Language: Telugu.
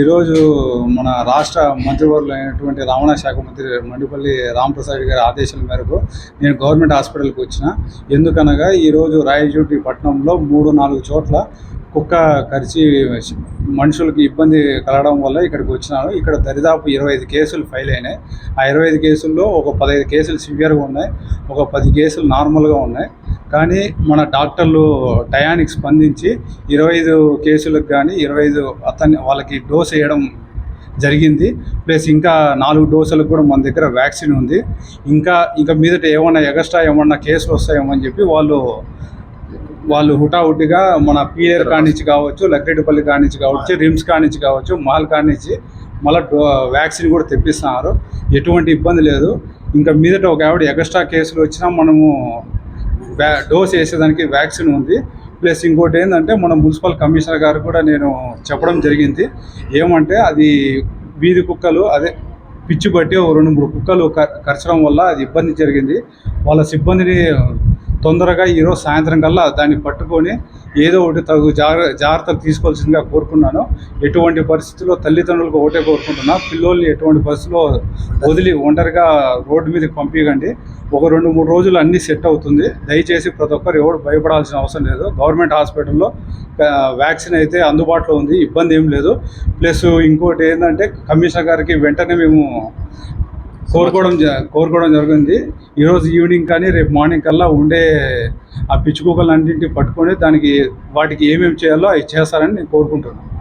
ఈరోజు మన రాష్ట్ర మంత్రివర్యులు అయినటువంటి రవాణా శాఖ మంత్రి మండిపల్లి రామప్రసాద్ గారి ఆదేశాల మేరకు నేను గవర్నమెంట్ హాస్పిటల్కి వచ్చిన. ఎందుకనగా ఈరోజు రాయచోటి పట్టణంలో మూడు నాలుగు చోట్ల కుక్క కరిచి మనుషులకి ఇబ్బంది కలగడం వల్ల ఇక్కడికి వచ్చినాను ఇక్కడ దరిదాపు ఇరవై ఐదు కేసులు ఫైల్ అయినాయి. ఆ ఇరవై ఐదు కేసుల్లో ఒక పదహైదు కేసులు సివియర్గా ఉన్నాయి. ఒక పది కేసులు నార్మల్గా ఉన్నాయి. కానీ మన డాక్టర్లు టయానికి స్పందించి ఇరవై ఐదు కేసులకు కానీ ఇరవై ఐదు అతన్ని వాళ్ళకి డోస్ వేయడం జరిగింది. ప్లస్ ఇంకా నాలుగు డోసులకు కూడా మన దగ్గర వ్యాక్సిన్ ఉంది. ఇంకా ఇంకా మీదట ఏమన్నా ఎగస్ట్రా ఏమన్నా కేసులు వస్తాయేమో అని చెప్పి వాళ్ళు వాళ్ళు హుటాహుటిగా మన పీఏర్ కానించి కావచ్చు లక్రెడ్డిపల్లి కానించి కావచ్చు రిమ్స్ కానించి కావచ్చు మాల్ కానించి మళ్ళీ వ్యాక్సిన్ కూడా తెప్పిస్తున్నారు. ఎటువంటి ఇబ్బంది లేదు. ఇంకా మీదట ఒక ఆవిడ ఎక్స్ట్రా కేసులు వచ్చినా మనము డోస్ వేసేదానికి వ్యాక్సిన్ ఉంది. ప్లస్ ఇంకోటి ఏంటంటే మన మున్సిపల్ కమిషనర్ గారు కూడా నేను చెప్పడం జరిగింది. ఏమంటే అది వీధి కుక్కలు అదే పిచ్చి బట్టి రెండు మూడు కుక్కలు క- కరచడం వల్ల అది ఇబ్బంది జరిగింది. వాళ్ళ సిబ్బందిని తొందరగా ఈరోజు సాయంత్రం కల్లా దాన్ని పట్టుకొని ఏదో ఒకటి తగు జాగ్ర జాగ్రత్తలు తీసుకోవాల్సిందిగా కోరుకున్నాను. ఎటువంటి పరిస్థితుల్లో తల్లిదండ్రులకు ఒకటే కోరుకుంటున్నా పిల్లోల్ని ఎటువంటి పరిస్థితుల్లో వదిలి ఒంటరిగా రోడ్డు మీదకి పంపించండి ఒక రెండు మూడు రోజులు అన్నీ సెట్ అవుతుంది. దయచేసి ప్రతి ఒక్కరు ఎవరు భయపడాల్సిన అవసరం లేదు. గవర్నమెంట్ హాస్పిటల్లో వ్యాక్సిన్ అయితే అందుబాటులో ఉంది ఇబ్బంది ఏం లేదు. ప్లస్ ఇంకోటి ఏంటంటే కమిషనర్ గారికి వెంటనే మేము కోరుకోవడం జ- కోరుకోవడం జరిగింది ఈరోజు ఈవినింగ్ కానీ రేపు మార్నింగ్ కల్లా ఉండే ఆ పిచ్చి అన్నింటినీ పట్టుకొని దానికి వాటికి ఏమేమి చేయాలో అవి చేస్తారని నేను కోరుకుంటున్నాను.